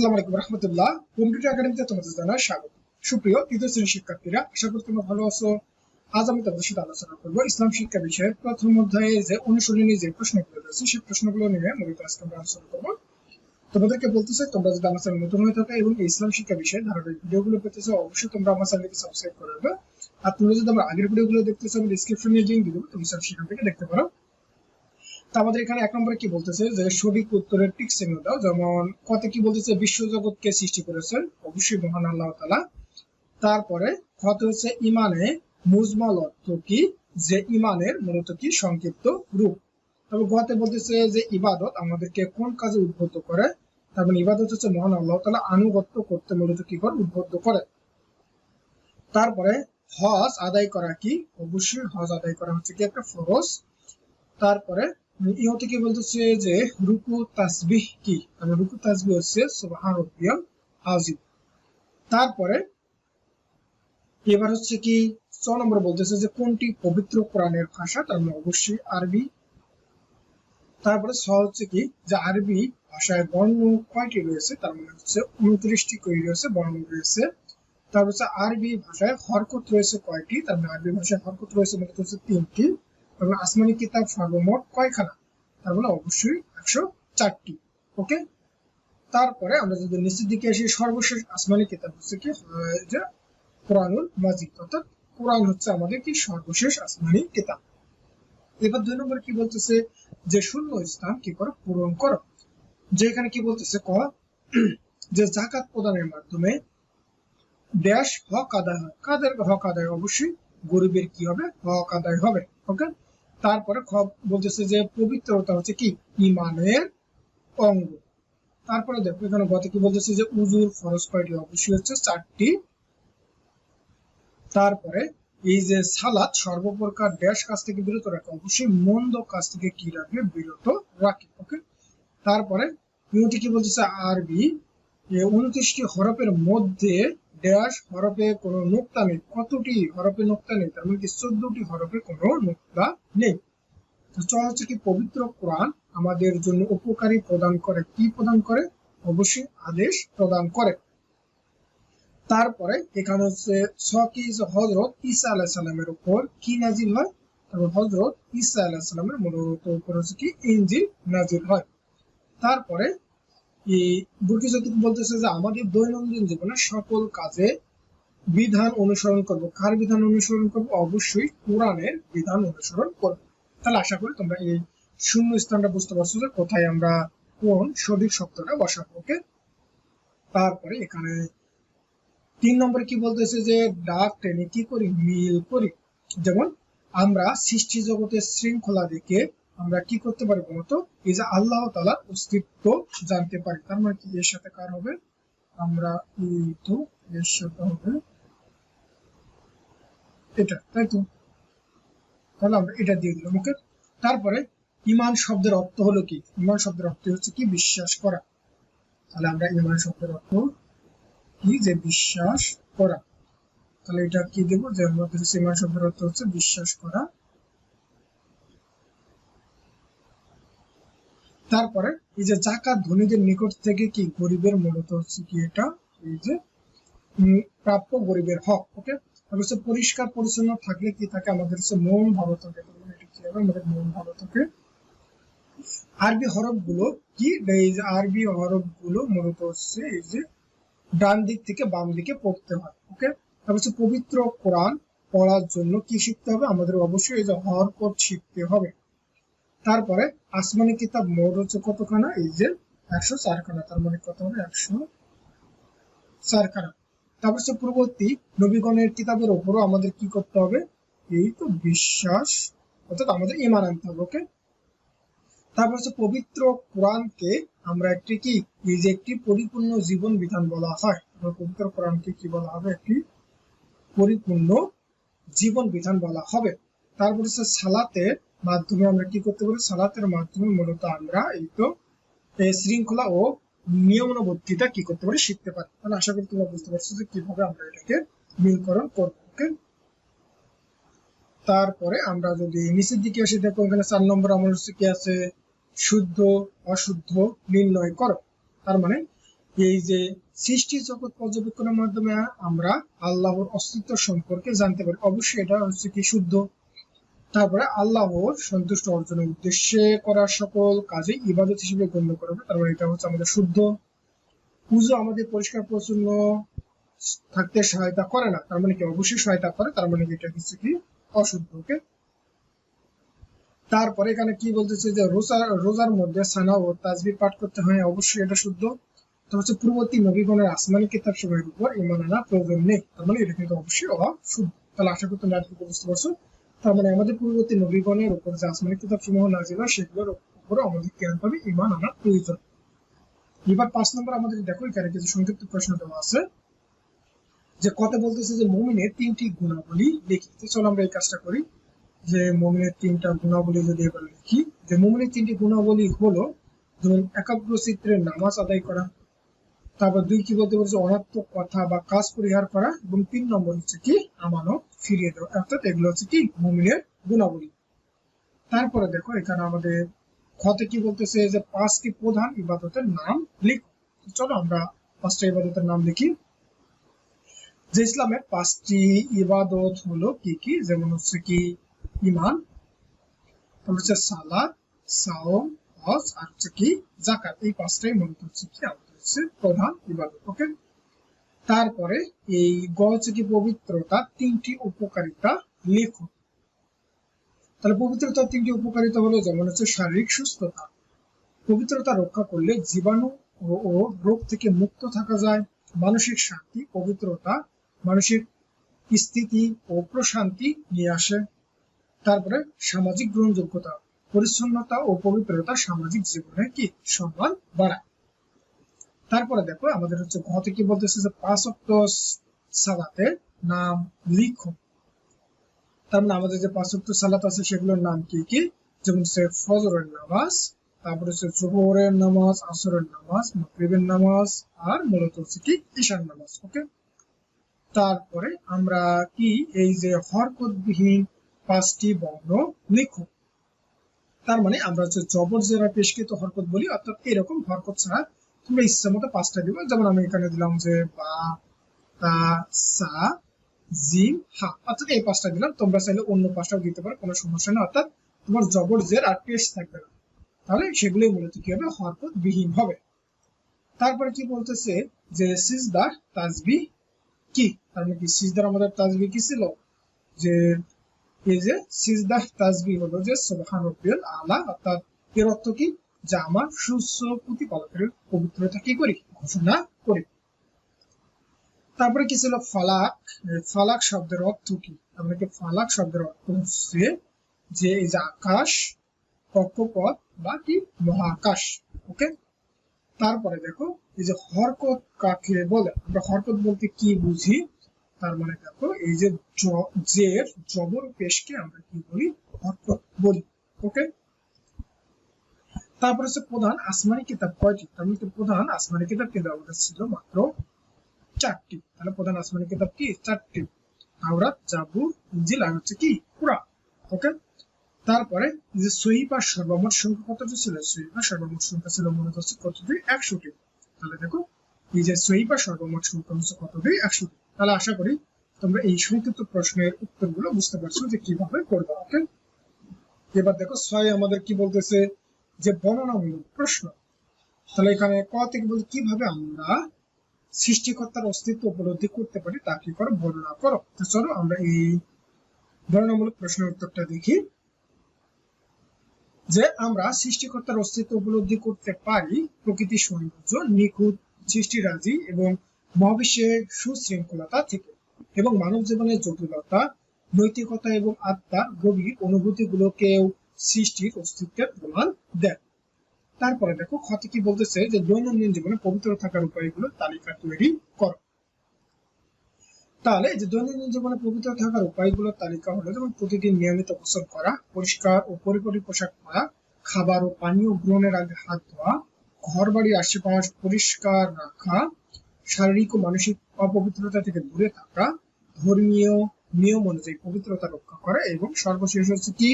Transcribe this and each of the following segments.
আসসালামু আলাইকুম রহমতুল্লাহ। কম্পিউটার একাডেমিতে তোমাদের স্বাগত। সুপ্রিয় তৃতীয় শ্রেণির শিক্ষার্থীরা, আশা করি তোমরা ভালো আছো। আজ আমি তোমাদের সাথে আলোচনা করব ইসলাম শিক্ষা বিষয়ে প্রথম অধ্যায়ে যে অনুশীলনী যে প্রশ্নগুলো রয়েছে, সেই প্রশ্নগুলো নিয়ে মূলত আজকে আমরা আলোচনা করব। তোমাদেরকে বলতে চাই, তোমরা যদি আমার চ্যানেল নতুন হয়ে থাকো এবং ইসলাম শিক্ষা বিষয়ে ধারাবাহিক ভিডিওগুলো পেতে চাও, অবশ্যই তোমরা আমার চ্যানেলকে সাবস্ক্রাইব করে রাখবে। আর তুমি যদি আমার আগের ভিডিওগুলো দেখতে চাও আমি ডিসক্রিপশনে লিংক দিয়ে দেবো, তুমি সব সেখান থেকে দেখতে পারো। তো আমাদের এখানে এক নম্বরে কি বলতেছে যে, সঠিক উত্তরের টিক চিহ্ন দাও। যেমন কত কি বলতেছে, বিশ্বজগৎকে সৃষ্টি করেছেন। অবশ্যই মহান আল্লাহ তালা তারপরে কত হচ্ছে, ইমানে মুজমাল অর্থ কি? যে ইমানের মূলত কি? সংক্ষিপ্ত রূপ। তবে গতে বলতেছে যে, ইবাদত আমাদেরকে কোন কাজে উদ্বুদ্ধ করে? তার মানে ইবাদত হচ্ছে মহান আল্লাহ তালা আনুগত্য করতে মূলত কি করে? উদ্বুদ্ধ করে। তারপরে, হজ আদায় করা কি? অবশ্যই হজ আদায় করা হচ্ছে কি? একটা ফরজ। তারপরে ইহতে কি বলতেছে যে, রুকু তাসবিহ কি? মানে রুকু হচ্ছে আজিম তারপরে, এবার হচ্ছে কি, ছ নম্বর বলতেছে যে, কোনটি পবিত্র কোরআনের ভাষা? তার মানে অবশ্যই আরবি। তারপরে ছ হচ্ছে কি, যে আরবি ভাষায় বর্ণ কয়টি রয়েছে? তার মানে হচ্ছে উনত্রিশটি করে রয়েছে, বর্ণ রয়েছে। তারপর হচ্ছে আরবি ভাষায় হরকত রয়েছে কয়টি? তার মানে আরবি ভাষায় হরকত রয়েছে মূলত হচ্ছে তিনটি। এবং আসমানি কিতাব সর্বমোট কয়খানা? তার মানে অবশ্যই একশো চারটি। ওকে? তারপরে আমরা যদি নিচের দিকে আসি, সর্বশেষ আসমানি কিতাব হচ্ছে কি? যে কোরআনুল মাজিদ। অর্থাৎ কোরআন হচ্ছে আমাদের কি? সর্বশেষ আসমানি কিতাব। এবার দুই নম্বরে কি বলতেছে? যে শূন্য স্থান কি করো? পূরণ করো। যে এখানে কি বলতেছে? ক, যে জাকাত প্রদানের মাধ্যমে দেশ হক আদায় হয়। কাদের হক আদায়? অবশ্যই গরিবের কি হবে? হক আদায় হবে। ওকে? তারপরে বলতেছে যে পবিত্রতা হচ্ছে কি? ইমানের অঙ্গ। তারপরে দেখো, এখানে গত কি বলতেছে যে উজুর ফরজ কয়টি? অবশ্যই হচ্ছে চারটি। তারপরে এই যে সালাদ সর্বপ্রকার ড্যাশ কাজ থেকে বিরত রাখে। অবশ্যই মন্দ কাজ থেকে কি রাখবে বিরত রাখে। ওকে? তারপরে ইউটি কি বলতেছে? আরবি। উনত্রিশটি হরফের মধ্যে ড্যাশ হরফে কোনো নোক্তা নেই। কতটি হরফে নোক্তা নেই? তার মানে কি চোদ্দটি হরফে কোনো নোক্তা নেই। তো হচ্ছে কি পবিত্র কোরআন আমাদের জন্য উপকারী প্রদান করে। কি প্রদান করে? অবশ্যই আদেশ প্রদান করে। তারপরে এখানে হচ্ছে সকিজ হজরত ইসা আলাহ সাল্লামের উপর কি নাজিল হয়? তারপর হজরত ইসা আলাহ সাল্লামের মূলত উপর হচ্ছে কি ইঞ্জিল নাজিল হয়। তারপরে বুর্কি যতটুকু বলতেছে যে আমাদের দৈনন্দিন জীবনে সকল কাজে বিধান অনুসরণ করব। কার বিধান অনুসরণ করব? অবশ্যই কোরআনের বিধান অনুসরণ করব। তাহলে আশা করি তোমরা এই শূন্য স্থানটা বুঝতে পারছ যে কোথায় আমরা কোন সঠিক শব্দটা বসাবো, ওকে? তারপরে এখানে তিন নম্বরে কি বলতেছে যে ডাক, টেনে কি করি? মিল করি। যেমন আমরা সৃষ্টি জগতের শৃঙ্খলা দেখে আমরা কি করতে পারি বলতো? এই যে আল্লাহ তালার অস্তিত্ব জানতে পারি। তার মানে কি? এর সাথে কার হবে? আমরা তো এর সাথে হবে এটা, তাই তো? তাহলে আমরা এটা দিয়ে দিলাম ওকে তারপরে ইমান শব্দের অর্থ হলো কি? ইমান শব্দের অর্থ হচ্ছে কি? বিশ্বাস করা। তাহলে আমরা ইমান শব্দের অর্থ কি? যে বিশ্বাস করা। তাহলে এটা কি দেবো? যে আমাদের ইমান শব্দের অর্থ হচ্ছে বিশ্বাস করা। তারপরে এই যে জাকাত ধনীদের নিকট থেকে কি গরিবের মূলত হচ্ছে কি এটা এই যে প্রাপ্য গরিবের হক ওকে তারপর হচ্ছে পরিষ্কার পরিচ্ছন্ন থাকলে কি থাকে আমাদের হচ্ছে মন ভালো থাকে? এটা কি হবে? আমাদের মন ভালো থাকে। আরবি হরফগুলো কি? এই যে আরবি হরফগুলো মূলত হচ্ছে এই যে ডান দিক থেকে বাম দিকে পড়তে হয় ওকে তারপর হচ্ছে পবিত্র কোরআন পড়ার জন্য কি শিখতে হবে? আমাদের অবশ্যই এই যে হরকত শিখতে হবে। তারপরে আসমানি কিতাব মোট হচ্ছে কতখানা? এই যে একশো চারখানা, তার মানে কত হবে? একশো চারখানা। তারপর হচ্ছে পূর্ববর্তী নবীগণের কিতাবের ওপরও আমাদের কি করতে হবে? এই তো বিশ্বাস, অর্থাৎ আমাদের ইমান আনতে হবে ওকে তারপর হচ্ছে পবিত্র কোরআনকে আমরা একটি কি? এই যে একটি পরিপূর্ণ জীবন বিধান বলা হয়। পবিত্র কোরআনকে কি বলা হবে? একটি পরিপূর্ণ জীবন বিধান বলা হবে। তারপর হচ্ছে সালাতের মাধ্যমে আমরা কি করতে পারি? সালাতের মাধ্যমে মূলত আমরা এই তো শৃঙ্খলা ও নিয়মানুবর্তিতা কি করতে পারি শিখতে পারি। তাহলে আশা করি তোমরা বুঝতে পারছ যে কীভাবে আমরা এটাকে মিলকরণ করব। তারপরে আমরা যদি নিচের দিকে আসি, দেখো এখানে চার নম্বর আমার হচ্ছে কি আছে? শুদ্ধ, অশুদ্ধ নির্ণয় করো। তার মানে এই যে সৃষ্টি জগৎ পর্যবেক্ষণের মাধ্যমে আমরা আল্লাহর অস্তিত্ব সম্পর্কে জানতে পারি। অবশ্যই এটা হচ্ছে কি শুদ্ধ? তারপরে আল্লাহর সন্তুষ্ট অর্জনের উদ্দেশ্যে করা সকল কাজে ইবাদত হিসেবে গণ্য করা হবে। তারপরে এটা হচ্ছে আমাদের শুদ্ধ। পুজো আমাদের পরিষ্কার পরিচ্ছন্ন থাকতে সহায়তা করে না, তার মানে কি? অবশ্যই সহায়তা করে, তার মানে এটা হচ্ছে কি? অশুদ্ধ, ওকে? তারপরে এখানে কি বলতেছে যে রোজা, রোজার মধ্যে সানা ও তাজবি পাঠ করতে হয়, অবশ্যই এটা শুদ্ধ। তো হচ্ছে পূর্ববর্তী নবীগণের আসমানি কিতাব সময়ের উপর ইমান আনা প্রয়োজন নেই, তার মানে এটা কিন্তু অবশ্যই অশুদ্ধ। তাহলে আশা করতে বুঝতে পারছ। তার মানে আমাদের পূর্ববর্তী নবীগণের উপর যে আসমানি কিতাব সমূহ নাজিল সেগুলোর উপরে আমাদের জ্ঞান পাবে ইমান আনা প্রয়োজন। এবার পাঁচ নম্বর আমাদের দেখো, এখানে কিছু সংক্ষিপ্ত প্রশ্ন দেওয়া আছে, যে কথা বলতেছে যে মমিনের তিনটি গুণাবলী লিখি তো চলো আমরা এই কাজটা করি, যে মমিনের তিনটা গুণাবলী যদি এবার লিখি, যে মমিনের তিনটি গুণাবলী হলো যেমন একাগ্র চিত্রে নামাজ আদায় করা তারপর দুই কি বলতে পারছে অনাত্মক কথা বা কাজ পরিহার করা এবং তিন নম্বর হচ্ছে কি, আমানত ফিরিয়ে দেওয়া। অর্থাৎ এগুলো হচ্ছে কি, মমিনের গুণাবলী। তারপরে দেখো, এখানে আমাদের ক্ষতে কি বলতেছে যে পাঁচটি প্রধান ইবাদতের নাম লিখ। চলো আমরা পাঁচটা ইবাদতের নাম লিখি। যে ইসলামের পাঁচটি ইবাদত হলো কি কি, যেমন হচ্ছে কি ইমান হচ্ছে সালাদ সাওম, হজ, আর হচ্ছে কি জাকাত এই পাঁচটাই মূলত হচ্ছে কি আমাদের হচ্ছে প্রধান ইবাদত ওকে তারপরে এই গ পবিত্রতা তিনটি উপকারিতা লেখো। তাহলে পবিত্রতার তিনটি উপকারিতা হলো যেমন হচ্ছে শারীরিক সুস্থতা। পবিত্রতা রক্ষা করলে জীবাণু ও রোগ থেকে মুক্ত থাকা যায়। মানসিক শান্তি, পবিত্রতা, মানসিক স্থিতি ও প্রশান্তি নিয়ে আসে। তারপরে সামাজিক গ্রহণযোগ্যতা, পরিচ্ছন্নতা ও পবিত্রতা সামাজিক জীবনে কি? সম্মান বাড়ায়। তারপরে দেখো, আমাদের হচ্ছে ঘতে কি বলতেছে যে পাঁচ অক্ট সালাতের নাম লিখো। তার মানে আমাদের যে পাঁচ অক্ট সালাত আছে, সেগুলোর নাম কি কি? যেমন হচ্ছে ফজরের নামাজ, তারপরে হচ্ছে জোহরের নামাজ, আসরের নামাজ, মাগরিবের নামাজ, আর মূলত হচ্ছে কি ঈশার নামাজ, ওকে? তারপরে আমরা কি এই যে হরকতবিহীন পাঁচটি বর্ণ লিখো। তার মানে আমরা হচ্ছে জবর জেরা পেশকৃত হরকত বলি, অর্থাৎ এরকম হরকত ছাড়া তোমরা ইচ্ছা মতো পাঁচটা দিবে। যেমন আমি এখানে দিলাম যে বা তা, সা, জিম, হা। অর্থাৎ এই পাঁচটা দিলাম। তোমরা চাইলে অন্য পাঁচটাও দিতে পারো, কোনো সমস্যা নেই। অর্থাৎ তোমার জবর জের আর পেশ থাকবে না। তাহলে সেগুলো মূলত কি হবে? হরকত বিহীন হবে। তারপরে কি বলতেছে যে সিজদা, তাজবি কি? তার মানে কি সিজদার আমাদের তাজবি কি ছিল? যে এই যে সিজদা, তাজবি হলো যে সুবহান আলা, অর্থাৎ এর অর্থ কি? যে আমার সুস্থ প্রতিপালকের পবিত্রতা কি করি? ঘোষণা করি। তারপরে কি ছিল? ফালাক। ফালাক শব্দের অর্থ কি? আমরা কি? ফালাক শব্দের অর্থ হচ্ছে যে এই যে আকাশ, কক্ষপথ বা কি? মহাকাশ। ওকে? তারপরে দেখো, এই যে হরকত কাকে বলে? আমরা হরকত বলতে কি বুঝি? তার মানে দেখো, এই যে জের, জবর পেশকে আমরা কি বলি? হরকত বলি। ওকে? তারপর হচ্ছে প্রধান আসমানি কিতাব কয়টি? তার মধ্যে প্রধান আসমানি কিতাব কিন্তু আমাদের ছিল মাত্র চারটি। তাহলে প্রধান আসমানি কিতাব কি? চারটি। তাওরাত, জাবুর, ইনজিল আর হচ্ছে কি? কুরআন। ওকে? তারপরে যে সহিবার সর্বমোট সংখ্যা কতটি ছিল? সহিবার সর্বমোট সংখ্যা ছিল মনে হচ্ছে কতটি একশোটি তাহলে দেখো, এই যে সহিবার সর্বমোট সংখ্যা হচ্ছে কতটি একশোটি তাহলে আশা করি তোমরা এই সংক্ষিপ্ত প্রশ্নের উত্তরগুলো বুঝতে পারছ যে কীভাবে করবে, ওকে? এবার দেখো ছয় আমাদের কি বলতেছে? যে বর্ণনামূলক প্রশ্ন। তাহলে এখানে ক থেকে বলতে কীভাবে আমরা সৃষ্টিকর্তার অস্তিত্ব উপলব্ধি করতে পারি তা কি করো বর্ণনা করো? তো চলো আমরা এই বর্ণনামূলক প্রশ্নের উত্তরটা দেখি। যে আমরা সৃষ্টিকর্তার অস্তিত্ব উপলব্ধি করতে পারি প্রকৃতির সৌন্দর্য, নিখুঁত, সৃষ্টিরাজি এবং মহাবিশ্বের সুশৃঙ্খলতা থেকে এবং মানব জীবনের জটিলতা, নৈতিকতা এবং আত্মার গভীর অনুভূতিগুলোকেও সৃষ্টির অস্তিত্বের প্রমাণ দেয়। তারপরে দেখো, ক্ষতি কি বলতেছে যে দৈনন্দিন জীবনে পবিত্র থাকার উপায়গুলো তালিকা তৈরি করো। তাহলে যে দৈনন্দিন জীবনে পবিত্র থাকার উপায়গুলোর তালিকা হলো, যেমন প্রতিদিন নিয়মিত গোসল করা, পরিষ্কার ও পরিপাটি পোশাক পরা, খাবার ও পানীয় গ্রহণের আগে হাত ধোয়া ঘর বাড়ির আশেপাশ পরিষ্কার রাখা, শারীরিক ও মানসিক অপবিত্রতা থেকে দূরে থাকা, ধর্মীয় নিয়ম অনুযায়ী পবিত্রতা রক্ষা করা এবং সর্বশেষ হচ্ছে কি?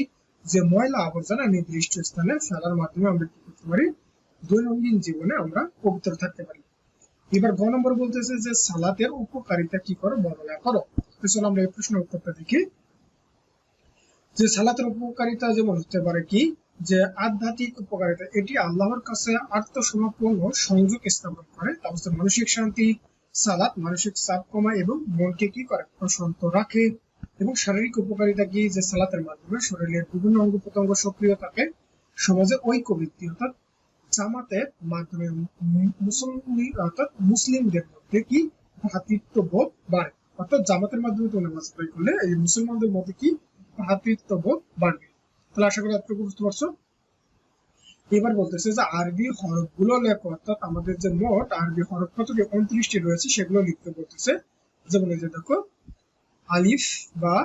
যে ময়লা আবর্জনা নির্দিষ্ট স্থানে ফেলার মাধ্যমে আমরা কি করতে পারি? দৈনন্দিন জীবনে আমরা পবিত্র থাকতে পারি। এবার গ নম্বর বলতেছে যে সালাতের উপকারিতা কি করো, বর্ণনা করো। চলো আমরা এই প্রশ্নের উত্তরটা দেখি। যে সালাতের উপকারিতা যেমন হতে পারে কি? যে আধ্যাত্মিক উপকারিতা, এটি আল্লাহর কাছে আত্মসমর্পণ ও সংযোগ স্থাপন করে। তারপর মানসিক শান্তি, সালাত, মানসিক চাপ কমায় এবং মনকে কি করে? প্রশান্ত রাখে। এবং শারীরিক উপকারিতা কি যে সালাতের মাধ্যমে শরীরের বিভিন্ন অঙ্গ প্রত্যঙ্গ সক্রিয় থাকে সমাজে ঐক্য বৃদ্ধি অর্থাৎ জামাতের মাধ্যমে মুসলিম অর্থাৎ মুসলিমদের মধ্যে কি ভ্রাতৃত্ব বোধ বাড়ে? অর্থাৎ জামাতের মাধ্যমে তুমি নামাজ আদায় করলে এই মুসলমানদের মধ্যে কি ভ্রাতৃত্ব বোধ বাড়বে? তাহলে আশা করি এতটুকু বুঝতে পারছ? এবার বলতেছে যে আরবি হরফগুলো লেখো, অর্থাৎ আমাদের যে মোট আরবি হরফ কতটি, উনত্রিশটি রয়েছে, সেগুলো লিখতে বলতেছে। যেমন এই যে দেখো আলিফ, বা,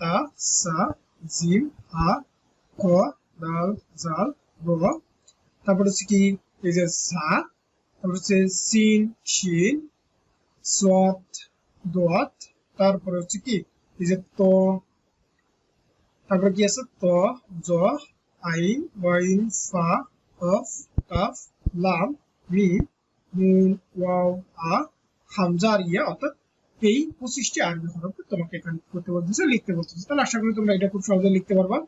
তা, সা, জিম, হা, ক, দাল, জাল র তারপর হচ্ছে কি, এই যে সা, তারপর হচ্ছে সিন, শিন সত দোয়াত। তারপরে হচ্ছে কি, এই যে ত। তারপরে কি আছে? ত, জ, আইন, ওয়াইন, ফা, কফ, কাফ, লাম, মিম, নুন, ওয়াও, আ হামজা আর ইয়া, অর্থাৎ এই পঁচিশটি আরবি হরফ তোমাকে এখানে করতে বলতেছে, লিখতে বলতেছে। তাহলে আশা করি তোমরা এটা খুব সহজে লিখতে পারবা।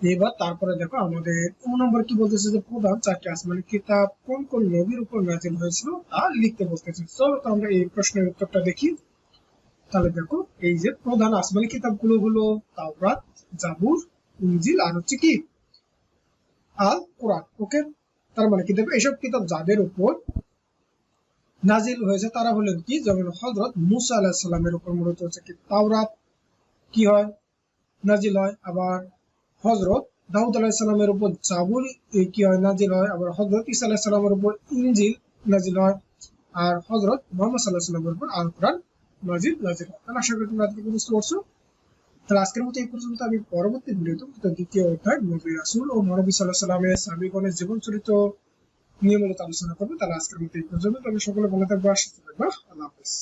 এবার তারপরে দেখো, আমাদের কোন নম্বর কি বলতেছে যে প্রধান চারটি আসমানি কিতাব কোন কোন নবীর উপর নাজিল হয়েছিল তা লিখতে বলতেছে। চলো তো আমরা এই প্রশ্নের উত্তরটা দেখি। তাহলে দেখো, এই যে প্রধান আসমানি কিতাবগুলো হলো তাওরাত, জাবুর, ইনজিল আর হচ্ছে কি? আল কোরআন ওকে? তার মানে কি দেখো এইসব কিতাব যাদের উপর নাজিল হয়েছে, তারা হলেন কি? যেমন হজরত মুসা আলাহ সাল্লামের উপর মূলত হচ্ছে কি? তাওরাত কি হয়? নাজিল হয়। আবার হজরত দাউদ আলাহ সাল্লামের উপর জাবুর কি হয়? নাজিল হয়। আবার হজরত ইসা আলাহ সাল্লামের উপর ইনজিল নাজিল হয়। আর হজরত মোহাম্মদ সাল্লাহ সাল্লামের উপর আল কোরআন নাজিল নাজিল হয়। তাহলে আশা করি তোমরা আজকে বুঝতে পারছ। তাহলে আজকের মতো এই পর্যন্ত আমি পরবর্তী ভিডিওতে দ্বিতীয় অধ্যায় নবী রাসুল ও মহানবী সাল্লাহ সাল্লামের সাবিগণের জীবন চরিত্র নিয়ে মূলত আলোচনা করব, তাহলে আজকের মতো এই পর্যন্ত। তবে সকলে ভালো থাকব আসতে থাকব আল্লাহ হাফিজ।